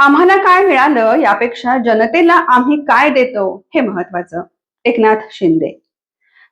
आम्हाला काय मिळालं यापेक्षा जनतेला आम्ही काय देतो हे महत्वाचं एकनाथ शिंदे.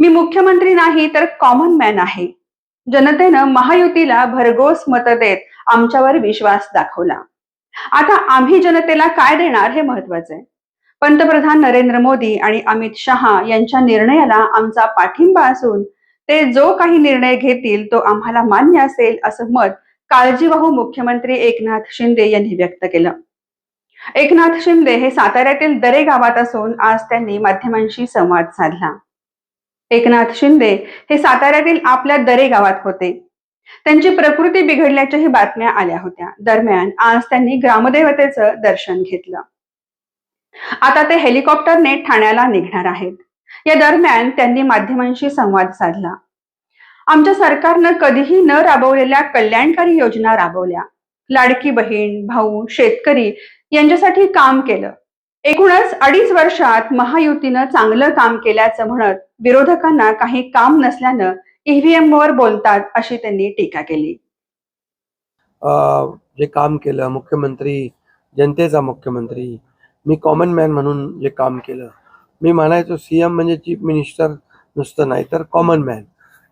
मी मुख्यमंत्री नाही तर कॉमन मॅन आहे. जनतेनं महायुतीला भरघोस मत देत आमच्यावर विश्वास दाखवला. आता आम्ही जनतेला काय देणार हे महत्वाचं आहे. पंतप्रधान नरेंद्र मोदी आणि अमित शहा यांच्या निर्णयाला आमचा पाठिंबा असून ते जो काही निर्णय घेतील तो आम्हाला मान्य असेल असं मत काळजीवाहू मुख्यमंत्री एकनाथ शिंदे यांनी व्यक्त केलं. एकनाथ शिंदे हे साताऱ्यातील दरे गावात असून आज त्यांनी माध्यमांशी संवाद साधला. एकनाथ शिंदे हे साताऱ्यातील आपल्या दरे गावात होते. त्यांची प्रकृती बिघडल्याच्याही बातम्या आल्या होत्या. दरम्यान आज त्यांनी ग्रामदेवतेचं दर्शन घेतलं. आता ते हेलिकॉप्टरने ठाण्याला निघणार आहेत. या दरम्यान त्यांनी माध्यमांशी संवाद साधला. आमच्या सरकारनं कधीही न राबवलेल्या कल्याणकारी योजना राबवल्या. लाडकी बहीण भाऊ शेतकरी यांच्यासाठी काम केलं. एकूणच अडीच वर्षात महायुतीनं चांगलं काम केल्याचं म्हणत विरोधकांना काही काम नसल्यानं ईव्हीएम वर बोलतात अशी त्यांनी टीका केली. जे काम केलं मुख्यमंत्री जनतेचा मुख्यमंत्री मी कॉमन मॅन म्हणून जे काम केलं मी म्हणायचो सीएम म्हणजे चीफ मिनिस्टर नुसतं नाही तर कॉमन मॅन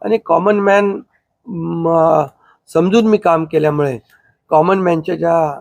आणि कॉमन मॅन समजून मी काम केल्यामुळे कॉमन मॅनच्या ज्या